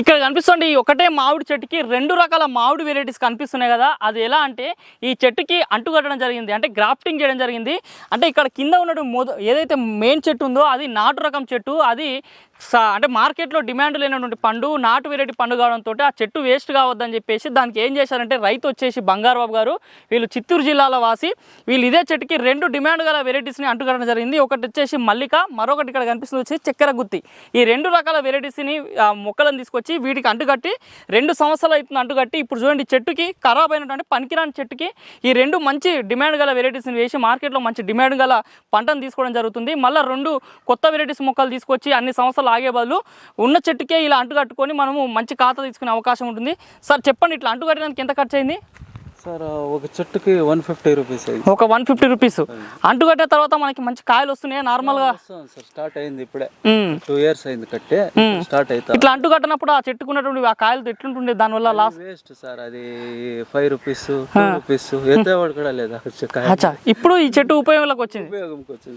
ఇక్కడ కనిపిస్తుంది ఈ ఒకటే మామిడి చెట్టుకి రెండు రకాల మామిడి వెరైటీస్ కనిపిస్తున్నాయి కదా. అది ఎలా అంటే ఈ చెట్టుకి అంటు కట్టడం జరిగింది. అంటే గ్రాఫ్టింగ్ చేయడం జరిగింది. అంటే ఇక్కడ కింద ఉన్నటువంటి ఏదైతే మెయిన్ చెట్టు ఉందో అది నాటు రకం చెట్టు. అది సా- అంటే మార్కెట్లో డిమాండ్ లేనటువంటి పండు నాటు వెరైటీ పండు కావడంతో ఆ చెట్టు వేస్ట్ కావద్దని చెప్పేసి దానికి ఏం చేశారంటే రైతు వచ్చేసి బంగారుబాబు గారు వీళ్ళు చిత్తూరు జిల్లాలో వాసి వీళ్ళు ఇదే చెట్టుకి రెండు డిమాండ్ గల వెరైటీస్ని అంటుకట్టడం జరిగింది. ఒకటి వచ్చేసి మల్లిక మరొకటి ఇక్కడ కనిపిస్తుంది వచ్చేసి చక్కెర గుత్తి. ఈ రెండు రకాల వెరైటీస్ని మొక్కలను తీసుకొచ్చి వీటికి అంటుకట్టి రెండు సంవత్సరాలు అవుతుంది అంటుకట్టి ఇప్పుడు చూడండి చెట్టుకి ఖరాబ్ అయినటువంటి పనికిరాని చెట్టుకి ఈ రెండు మంచి డిమాండ్ గల వెరైటీస్ని వేసి మార్కెట్లో మంచి డిమాండ్ గల పంటను తీసుకోవడం జరుగుతుంది. మళ్ళీ రెండు కొత్త వెరైటీస్ మొక్కలు తీసుకొచ్చి అన్ని సంవత్సరాలు ఆగే బదులు ఉన్న చెట్టుకే ఇలా అంటుకట్టుకొని మనము మంచి ఖాతా తీసుకునే అవకాశం ఉంటుంది. సార్ చెప్పండి ఇట్లా అంటుకట్టడానికి ఎంత ఖర్చు అయింది సార్ ఒక చెట్టుకి వన్ ఫిఫ్టీ రూపీస్ ఒక వన్ ఫిఫ్టీ రూపీస్. అంటుకట్టే తర్వాత మనకి మంచి కాయలు వస్తున్నాయి? వస్తుంది సార్ స్టార్ట్ అయింది ఇప్పుడే. టూ ఇయర్స్ అయింది కట్టే స్టార్ట్ అవుతా ఇట్లా అంటు కట్టినప్పుడు ఆ చెట్టుకున్నటువంటి ఆ కాయలు ఎట్లుంటుండే? దానివల్ల లాస్ వేస్ట్ సార్ అది ఫైవ్ రూపీస్ రూపీస్ ఎత్తేవాడు కూడా లేదా ఇప్పుడు ఈ చెట్టు ఉపయోగంలోకి వచ్చింది. ఉపయోగంకి వచ్చింది.